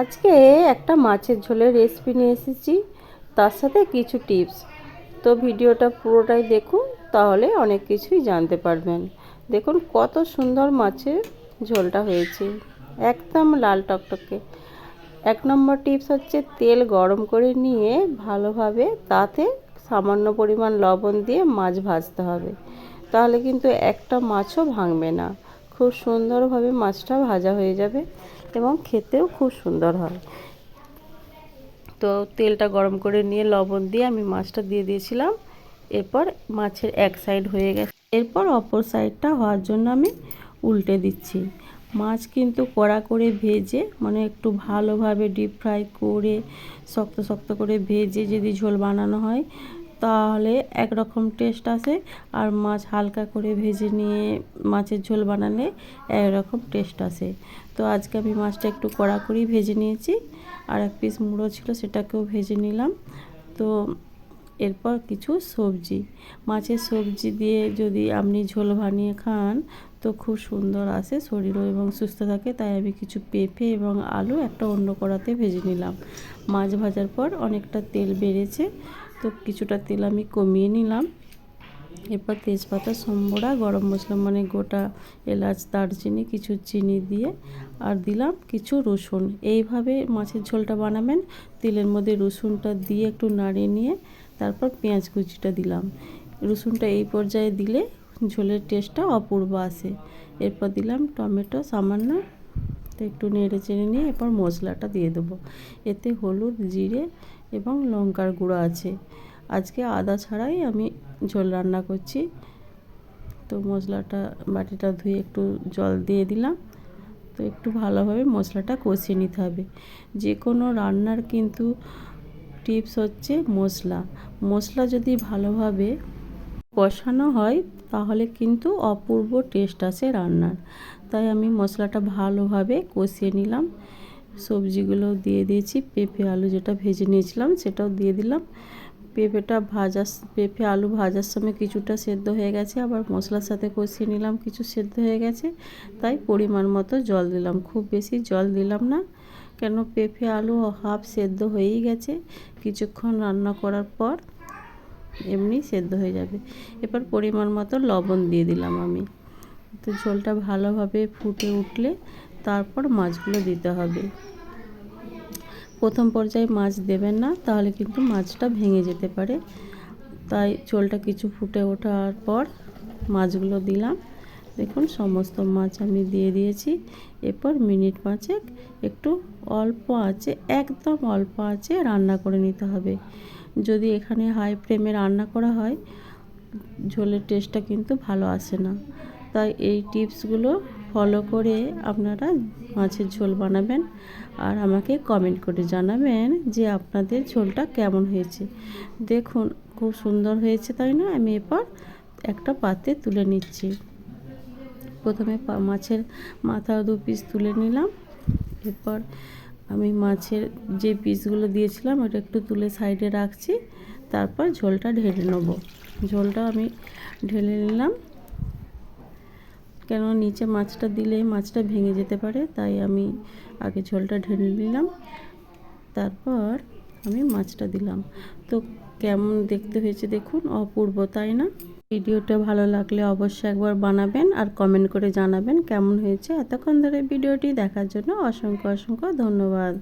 আজকে একটা মাছের ঝোলের রেসিপি নিয়ে এসেছি। তার সাথে কিছু টিপস তো ভিডিওটা পুরোটাই দেখুন, তাহলে অনেক কিছুই জানতে পারবেন। দেখুন কত সুন্দর মাছের ঝোলটা হয়েছে। একদম লাল টকটকে। এক নম্বর টিপস হচ্ছে তেল গরম করে নিয়ে ভালোভাবে তাতে সামান্য পরিমাণ লবণ দিয়ে মাছ ভাজতে হবে। তাহলে কিন্তু একটা মাছও ভাঙবে না। খুব সুন্দরভাবে মাছটা ভাজা হয়ে যাবে। এবং খেতেও খুব সুন্দর হয়। তো তেলটা গরম করে নিয়ে লবণ দিয়ে আমি মাছটা দিয়ে দিয়েছিলাম। এরপর মাছের এক সাইড হয়ে গেছে। এরপর অপর সাইডটা হওয়ার জন্য আমি উল্টে দিচ্ছি। মাছ কিন্তু কড়া করে ভেজে মানে একটু ভালোভাবে ডিপ ফ্রাই করে, শক্ত শক্ত করে ভেজে যদি ঝোল বানানো হয় তাহলে একরকম টেস্ট আসে আর মাছ হালকা করে ভেজে নিয়ে মাছের ঝোল বানালে একরকম টেস্ট আসে তো আজকে আমি মাছটা একটু কড়া করেই ভেজে নিয়েছি। আর এক পিস মুড়ো ছিল, সেটাকেও ভেজে নিলাম। তো এরপর কিছু সবজি। মাছের সবজি দিয়ে যদি আপনি ঝোল বানিয়ে খান, তো খুব সুন্দর আসে শরীরও এবং সুস্থ থাকে। তাই আমি কিছু পেঁপে এবং আলু একটা অন্য কড়াতে ভেজে নিলাম। মাছ ভাজার পর অনেকটা তেল বেড়েছে। তো কিছুটা তেল আমি কমিয়ে নিলাম। এরপর তেজপাতা, সম্বরা, গরম মশলা মানে গোটা এলাচ, দারচিনি, কিছু চিনি দিয়ে আর দিলাম কিছু রসুন। এইভাবে মাছের ঝোলটা বানাবেন। তেলের মধ্যে রসুনটা দিয়ে একটু নাড়িয়ে নিয়ে তারপর পেঁয়াজ কুচিটা দিলাম। রসুনটা এই পর্যায়ে দিলে ঝোলের টেস্টটা অপূর্ব আসে। এরপর দিলাম টমেটো, সামান্য তো একটু নেড়ে চেড়ে নিয়ে এরপর মশলাটা দিয়ে দেবো। এতে হলুদ, জিরে এবং লঙ্কার গুঁড়ো আছে। আজকে আদা ছাড়াই আমি ঝোল রান্না করছি। তো মশলাটা, বাটিটা ধুয়ে একটু জল দিয়ে দিলাম। তো একটু ভালোভাবে মশলাটা কষিয়ে নিতে হবে। যে কোনো রান্নার কিন্তু টিপস হচ্ছে মশলা। মশলা যদি ভালোভাবে কষানো হয়, তাহলে কিন্তু অপূর্ব টেস্ট আসে রান্নার। তাই আমি মশলাটা ভালোভাবে কষিয়ে নিলাম। সবজিগুলো দিয়ে দিয়েছি, পেঁপে, আলু যেটা ভেজে নিয়েছিলাম সেটাও দিয়ে দিলাম। পেঁপেটা ভাজার পেঁপে, আলু ভাজার সময় কিছুটা সেদ্ধ হয়ে গেছে, আবার মশলার সাথে কষিয়ে নিলাম, কিছু সেদ্ধ হয়ে গেছে, তাই পরিমাণ মতো জল দিলাম। খুব বেশি জল দিলাম না, কেন পেঁপে, আলু হাফ সেদ্ধ হয়েই গেছে। কিছুক্ষণ রান্না করার পর এমনি সেদ্ধ হয়ে যাবে। এবার পরিমাণ মতো লবণ দিয়ে দিলাম আমি। তো ঝোলটা ভালোভাবে ফুটে উঠলে তারপর মাছগুলো দিতে হবে। প্রথম পর্যায়ে মাছ দেবেন না, তাহলে কিন্তু মাছটা ভেঙে যেতে পারে। তাই ঝোলটা কিছু ফুটে ওঠার পর মাছগুলো দিলাম। দেখুন, সমস্ত মাছ আমি দিয়ে দিয়েছি। এরপর মিনিট পাঁচেক একটু অল্প আছে, একদম অল্প আছে রান্না করে নিতে হবে। যদি এখানে হাই ফ্লেমে রান্না করা হয়, ঝোলের টেস্টটা কিন্তু ভালো আসে না। তাই এই টিপসগুলো ফলো করে আপনারা মাছের ঝোল বানাবেন আর আমাকে কমেন্ট করে জানাবেন যে আপনাদের ঝোলটা কেমন হয়েছে। দেখুন, খুব সুন্দর হয়েছে, তাই না? আমি এরপর একটা পাতে তুলে নিচ্ছি। প্রথমে মাছের মাথা দু পিস তুলে নিলাম। এরপর আমি মাছের যে পিসগুলো দিয়েছিলাম, ওটা একটু তুলে সাইডে রাখছি। তারপর ঝোলটা ঢেলে নেব। ঝোলটা আমি ঢেলে নিলাম। কেন নিচে মাছটা দিলে মাছটা ভেঙে যেতে পারে, তাই আমি আগে ঝোলটা ঢেলে নিলাম। তারপর আমি মাছটা দিলাম। তো কেমন দেখতে হয়েছে দেখুন, অপূর্ব, তাই না? ভিডিওটা ভালো লাগলে অবশ্যই একবার বানাবেন আর কমেন্ট করে জানাবেন কেমন হয়েছে এতক্ষণ ধরে ভিডিওটি দেখার জন্য অসংখ্য অসংখ্য ধন্যবাদ।